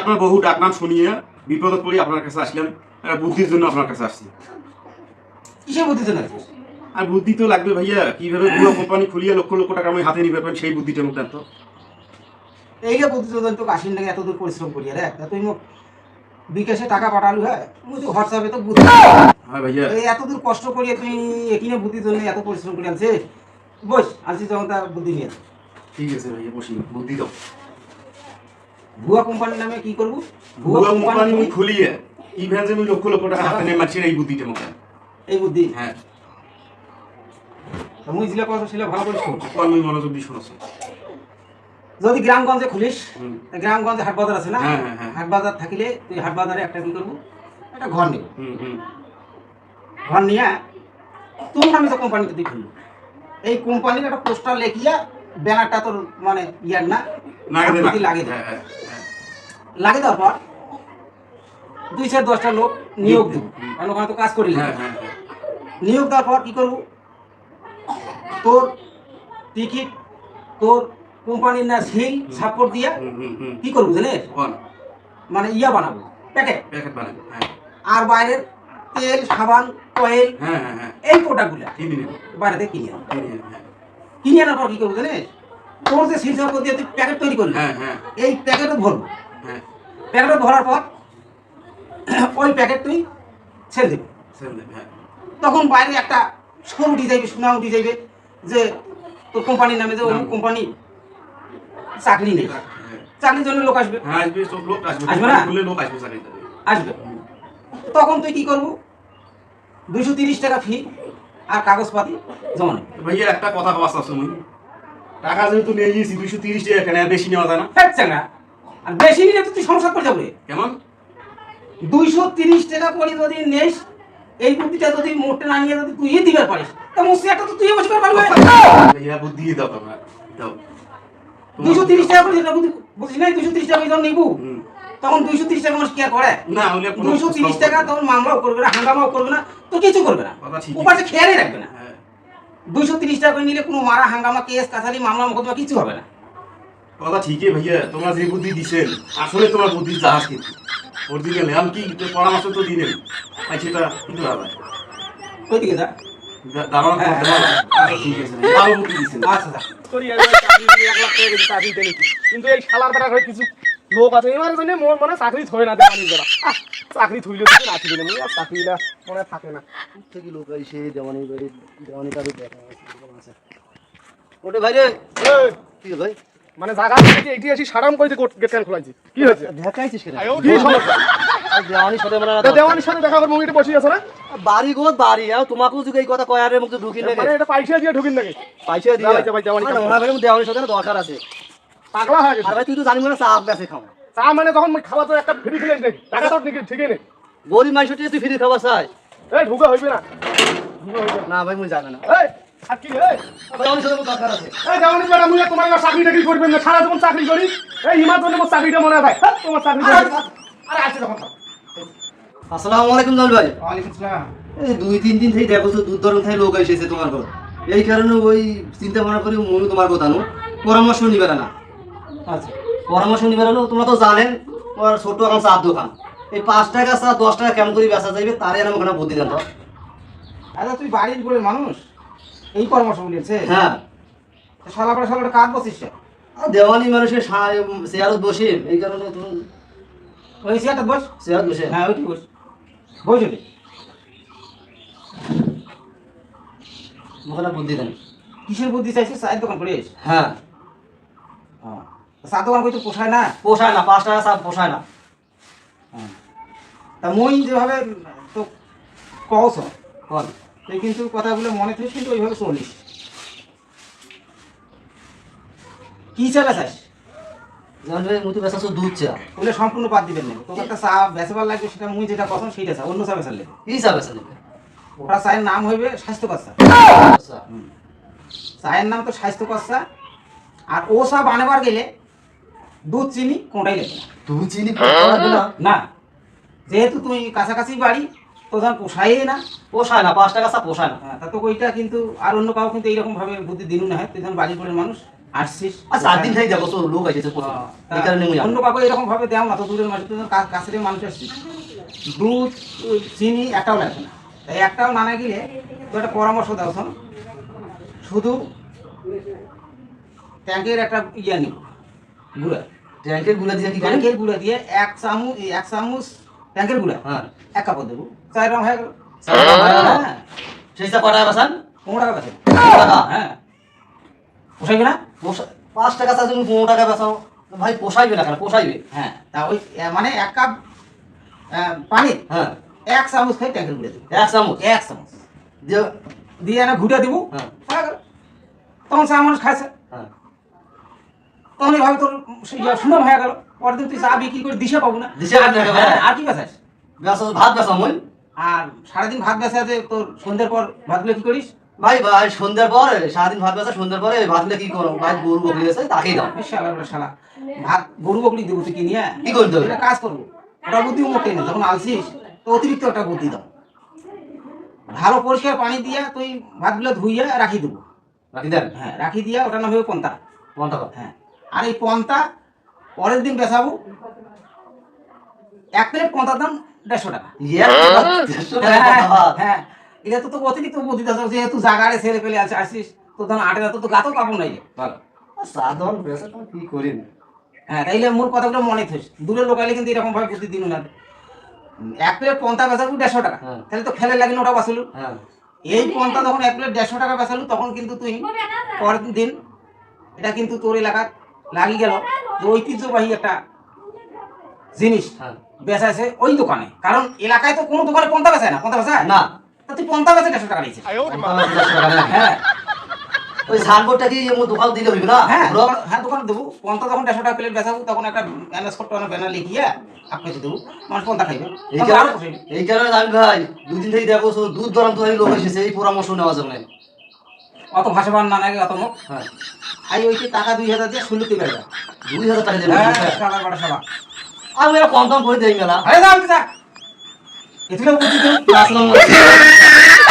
আপনার বহু ডাকনাম শুনিয়ে বিপদে পড়ে আপনার কাছে আসলাম বুদ্ধির জন্য আপনার কাছে আসছি। কিসের বুদ্ধিতে লাগছিস আর বুদ্ধি তো লাগবে ভাইয়া কীভাবে পুরো কোম্পানি খুলিয়ে লক্ষ লক্ষ টাকা আমি হাতে নিবে সেই বুদ্ধিটা মুখ এইটা বুদ্ধি তো তোকে আসিন লাগে এত দূর পরিশ্রম করি রে তুই মোক বিকাশে টাকা পাঠালু হ্যাঁ? মুই তো হোয়াটসঅ্যাপে তো বুদ্ধি হ্যাঁ ভাইয়া। এই এত দূর কষ্ট করিয়ে তুই এখানে বুদ্ধির জন্য এত পরিশ্রম করে আনছে বস আনছি যখন তার বুদ্ধি নিয়ে। ঠিক আছে ভাইয়া বসি বুদ্ধি দাও। ভুয়া কোম্পানির নামে কি করব? ভুয়া কোম্পানি আমি খুলিয়ে ইভেন যে আমি লক্ষ লক্ষ টাকা হাতে নিয়ে মারছি এই বুদ্ধিটা দেন এই বুদ্ধি? হ্যাঁ। তা মুই যেটা কথা সেটা ভালো করে শোন আমি মনোযোগ দিয়ে শুনেছি। যদি গ্রামগঞ্জে খুলিস গ্রামগঞ্জে হাট বাজার আছে না? হ্যাঁ, হ্যাঁ, হ্যাঁ। হাট বাজার থাকিলে তুই হাট বাজারে একটা কি করব? একটা ঘর নেব। ঘর নিয়ে তোর নামে তো কোম্পানিতে তুই খুললো এই কোম্পানির একটা পোস্টার লেখিয়া ব্যানারটা তোর মানে ইয়ার না? নাগাদে আকৃতি লাগিয়ে দে। হ্যাঁ। দেওয়ার পর দুই চার দশটা লোক নিয়োগ দেবো কারণ ওখানে তো কাজ করি হ্যাঁ হ্যাঁ হ্যাঁ। নিয়োগ দেওয়ার পর কি করব? তোর টিকিট তোর কোম্পানির না সিল সাপোর্ট দিয়া কি করব জানিস? মানে ইয়া বানাবো প্যাকেট। প্যাকেট বানাবে আর বাইরের তেল সাবান অয়েল এই প্রোডাক্টগুলো বাইরে থেকে কিনে কিনে কিনে আনার পর কি করব জানিস? তোর যে সিল সাপোর্ট দিয়ে তুই প্যাকেট তৈরি হ্যাঁ হ্যাঁ। এই প্যাকেটও ভরবো। হ্যাঁ। প্যাকেটে ভরার পর ওই প্যাকেট তুই ছেড়ে দিবি। সেল দেবে হ্যাঁ। তখন বাইরে একটা সরু উঠে যাইবে সুনা উঠে যাইবে যে তোর কোম্পানির নামে যে অমুক কোম্পানি চাকরি নেই। হ্যাঁ। চাকরির জন্য লোক আসবে। হ্যাঁ আসবে সব লোক আসবে। আসবে না? লোক আসবে চাকরি আসবে। তখন তুই কি করব? দুশো তিরিশ টাকা ফি আর কাগজপাতি জমা নেবে। ভাইয়া একটা কথা আছে তুমি। টাকা যেহেতু নিয়ে গিয়েছি দুইশো তিরিশ টাকা বেশি নেওয়া যায় না। হ্যাঁ চাঙ্গা আর বেশি নিলে তো তুই সমস্যা করে যাবে কেমন? দুইশো তিরিশ টাকা করে যদি নেস এই বুদ্ধিটা যদি মোটে না নিয়ে যদি তুই দিবার পারিস তা মুসিয়াটা তো তুই বসে পারবে ভাইয়া বুদ্ধি দাও তোমরা দাও। দুইশো তিরিশ টাকা করে যেটা বুঝি- বুঝিস না দুইশো তিরিশ টাকা যখন নিবো। তখন দুইশো তিরিশ টাকা মানুষ কি করে? না দুইশো তিরিশ টাকা তখন মামলাও করবে না হাঙ্গামাও করবে না তো কিছু করবে না। ওপাশে খেয়ালই রাখবে না। হ্যাঁ। দুইশো তিরিশ টাকা করে নিলে কোনো মারা হাঙ্গামা কেস কাছারি মামলা মোকদ্দমা কিছু হবে না। কথা ঠিকই ভাইয়া তোমরা যে বুদ্ধি দিছেন আসলে তোমার বুদ্ধির জাহাজ কিন্তু। অরিজিনাল আমি কি পরামর্শ তো দিলেন। আর সেটা কিন্তু ভালো। ওই দিকে যা। আচ্ছা, বুদ্ধি আচ্ছা কিন্তু এই শালার কিছু লোক আছে। এবার জন্য মোর মনে চাকরি থই না চাকরি থইলে তো রাখি দিলে মুই আর চাকরিটা মনে থাকে না। থেকে লোক এসে দেওয়ানি বাড়ি দেওয়ানি কারও দেখা আছে। ওটা ভাই রে। কি ভাই? মানে জায়গা থেকে এটি আসি সারাম কইতে গেট কেন খোলাইছি। কি হয়েছে? দেখাইছিস কেন? কি সমস্যা? দেওয়ানির সাথে মানে দেওয়ানির সাথে দেখা করে মুভিটা বসে আছে না? বাড়ি গোত বাড়ি আর তোমাকেও যদি এই কথা কয় কয়ারের মুখে ঢুকি না মানে এটা পয়সা দিয়ে ঢুকিন নাকি? পয়সা দিয়ে? দেওয়ানি, দেওয়ানি, দেওয়ানি মানে ভাই দেওয়ানির সাথে না দরকার আছে। পাগলা হয়ে গেছে। আর ভাই তুই তো জানি না চা খাও। চা মানে তখন খাওয়া তো একটা ফ্রি টাকা তো ঠিকই নেই। গরিব মানুষ তুই ফ্রি খাবার চাই। এই না। ঢুকা হইবে না। না ভাই মুই জানি না। এই চাকরি টাকরি করবেন না সারা যখন চাকরি করি। এই হিমার জন্য আমার চাকরিটা মনে হয়। তোমার চাকরি আরে আছে তখন আসসালামু আলাইকুম জাল ভাই। ওয়ালাইকুম আসসালাম এই দুই তিন দিন থেকে দেখো তো দূর দূরান্ত থেকে লোক এসেছে তোমার ঘর। এই কারণে ওই চিন্তা ভাবনা করি মনে তোমার কথা নো। পরামর্শ নিবে না আচ্ছা। পরামর্শ নিবে না তোমরা তো জানেন তোমার ছোট এখন চার দোকান। এই পাঁচ টাকা চা দশ টাকা কেমন করে বেচা যাইবে তারই আমি ওখানে বুদ্ধি দেন আচ্ছা তুই বাড়ির বলে মানুষ। এই পরামর্শ বলেছে হ্যাঁ। শালা করে শালা কার বসিস আর দেওয়ানি মানুষের চেয়ারত বসে এই কারণে তুমি ওই চেয়ারটা বস। চেয়ারত বসে। হ্যাঁ ওইটি বস। বস ওটি বুদ্ধি দেন। কিসের বুদ্ধি চাইছিস চায়ের দোকান করিস হ্যাঁ। চা দোকান করতে পোষায় না? পোষায় না পাঁচ টাকা চা পোষায় না। তা মই যেভাবে তো কস বল। তুই কিন্তু কথাগুলো মনে কিন্তু ওইভাবে চলিস কি মুতি বেচা দুধ চা। ওগুলো সম্পূর্ণ বাদ দিবেন না। তোকে একটা চা বেচবার লাগবে সেটা মুই যেটা পছন্দ সেইটা চা অন্য চা বেচার লাগবে। কি চা বেচা নেবে ওটা চায়ের নাম হইবে স্বাস্থ্যকর চা। চায়ের নাম তো স্বাস্থ্যকর চা। আর ও চা বানাবার গেলে দুধ চিনি কোনটাই লাগবে না। দুধ চিনি না। যেহেতু তুমি কাছাকাছি বাড়ি ধর পোষাই না পোষায় না পাঁচ টাকা পোষায় না। হ্যাঁ, তা তো ওইটা কিন্তু আর অন্য কাউ কিন্তু এইরকম ভাবে বুদ্ধি দিনু না হয়? তুই যখন বাড়ির করে মানুষ আসছিস আর চার দিন থেকে দেখো তো লোক এই কারণে অন্য কাউকে এরকম ভাবে দেও না তো দূরের মানুষ কাছের মানুষ আসছিস দুধ চিনি একটাও লাগবে না। তাই একটাও না না গেলে তো একটা পরামর্শ দাও শোন। শুধু ট্যাঙ্কের একটা ইয়া নিব গুঁড়া। ট্যাঙ্কেরগুলা দিয়ে ট্যাঙ্কের গুঁড়া দিয়ে এক চামচ এক চামচ হ্যাঁ। এক কাপড় দেবো। চার রং হয়ে গেল। হয়ে? হ্যাঁ সেই কটা বাসান পনেরো টাকা হ্যাঁ। পোষাইবে না পাঁচ টাকা পনেরো টাকা বেচাও ভাই পোষাইবে না কেন? পোষাইবে। হ্যাঁ। তা ওই মানে এক কাপ পানি? হ্যাঁ। এক চামচ খাই ট্যাঙ্কের গুঁড়া দেবো। এক চামচ? এক চামচ। দিয়ে দিয়ে এনে ঘুটে দিব। হ্যাঁ। তখন চা মানুষ খাইছে। হ্যাঁ। তখন এইভাবে তোর সুনাম হয়ে গেল। পরের দিন তুই চা বিক্রি করে দিশে পাবো না? দিশে একেবারে। হ্যাঁ, আর কি বেচাস বেচা ভাত মই আর সারাদিন ভাত তোর সন্ধ্যের পর ভাতগুলো কি করিস? ভাই ভাই সন্ধ্যার পরে সারাদিন ভাত বেচা সন্ধ্যার পরে কি করো ভাই গরু বকরি আছে তাকেই দাও। এই শালা শালা ভাত গরু বকরি দেবো তুই কিনিয়ে কি করতে হবে? কাজ করব। ওটা বুদ্ধি মোটে না যখন তো অতিরিক্ত একটা বুদ্ধি দাও। ভালো পরিষ্কার পানি দিয়ে তুই ভাতগুলো ধুইয়া রাখি দেবো। রাখি দেন? হ্যাঁ রাখি দিয়া ওটা না হবে পন্তা। টাকা হ্যাঁ। আর এই পন্তা পরের দিন বেচাবো এক প্লেট পন্তার দাম দেড়শো টাকা। ইয়ে? হ্যাঁ, হ্যাঁ। এটা তো তো অতিরিক্ত বুদ্ধি দাস যেহেতু জাগারে ছেলে পেলে আছে আসিস। তো তখন আটে তো তো গাতেও কাপড় নাই। ভালো সাধারণ কি করি? হ্যাঁ তাইলে মূল কথাগুলো মনে থইস দূরের লোকালে কিন্তু এরকম ভাবে বুদ্ধি দিন না এক প্লেট পন্তা বেচাবো দেড়শো টাকা। হ্যাঁ। তাহলে তো খেলে লাগল ওটা বাঁচলো হ্যাঁ। এই পন্থা যখন এক প্লেট দেড়শো টাকা বেচালু তখন কিন্তু তুই পরের দিন এটা কিন্তু তোর এলাকার লাগি গেল যে ঐতিহ্যবাহী একটা জিনিস বেচাইছে ওই দোকানে। কারণ এলাকায় তো কোনো দোকানে পন্থা বেচায় না। পন্থা বেচায়? না। তা তুই পন্থা বেচে দেড়শো টাকা নিয়েছিস। হ্যাঁ। ওই সানবোর্ডটা কি দোকান দিলে হইবে না? হ্যাঁ হ্যাঁ দোকানে দেবো। পন্থা যখন দেড়শো টাকা প্লেট বেচাবো তখন একটা ব্যানার ছোট্ট ব্যানার লিখিয়ে আপনাকে দেবো। মানুষ পন্থা খাইবে। এই কারণে এই কারণে আমি ভাই দুদিন থেকে দেখো তো দুধ দরাম তো লোক এসেছে এই পরামর্শ নেওয়া যাবে না অত ভাসবান না নাকি অত মুখ? হ্যাঁ। আই ওই টাকা দুই হাজার দিয়ে তুই বেড়া দুই হাজার টাকা দিয়ে হ্যাঁ সাদা বাড়া সাদা আমি এরা কম কম করে দেই মেলা। আরে দাও কি যা। বুঝি বুদ্ধি তো ক্লাস আলাইকুম।